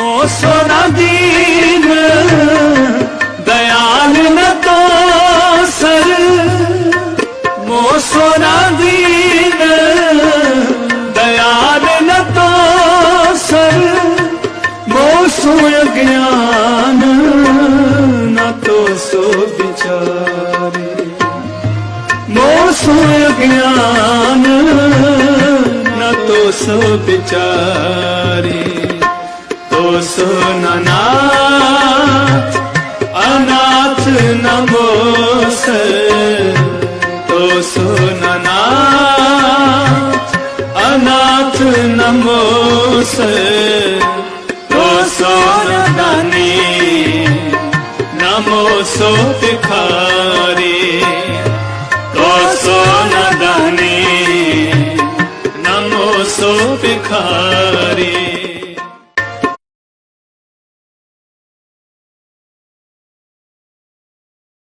ਮੋਸੋਨਾ ਦੀਨ, ਦਇਆਲ ਨ ਤੋ ਸਰ। ਮੋਸੋਨਾ ਦੀਨ, ਦਇਆਲ ਨ ਤੋ ਸਰ। ਮੋਸੋ ਅਗਿਆਨ ਨ ਤੋ ਸੋ ਵਿਚਾਰੇ। ਮੋਸੋ ਅਗਿਆਨ ਨ ਤੋ ਸੋ ਵਿਚਾਰੇ। ਸੁਨਨਾ ਅਨਾਥ ਨਮੋਸ ਤੋ ਸੁਨਨਾ ਅਨਾਥ ਨਮੋਸ ਤੋ ਸੋਰਦਾਨੀ ਨਮੋ ਸੋ ਭਿਖਾਰੀ। ਤੋ ਸੋਨਦਾਨੀ ਨਮੋ ਸੋ ਭਿਖਾਰੀ।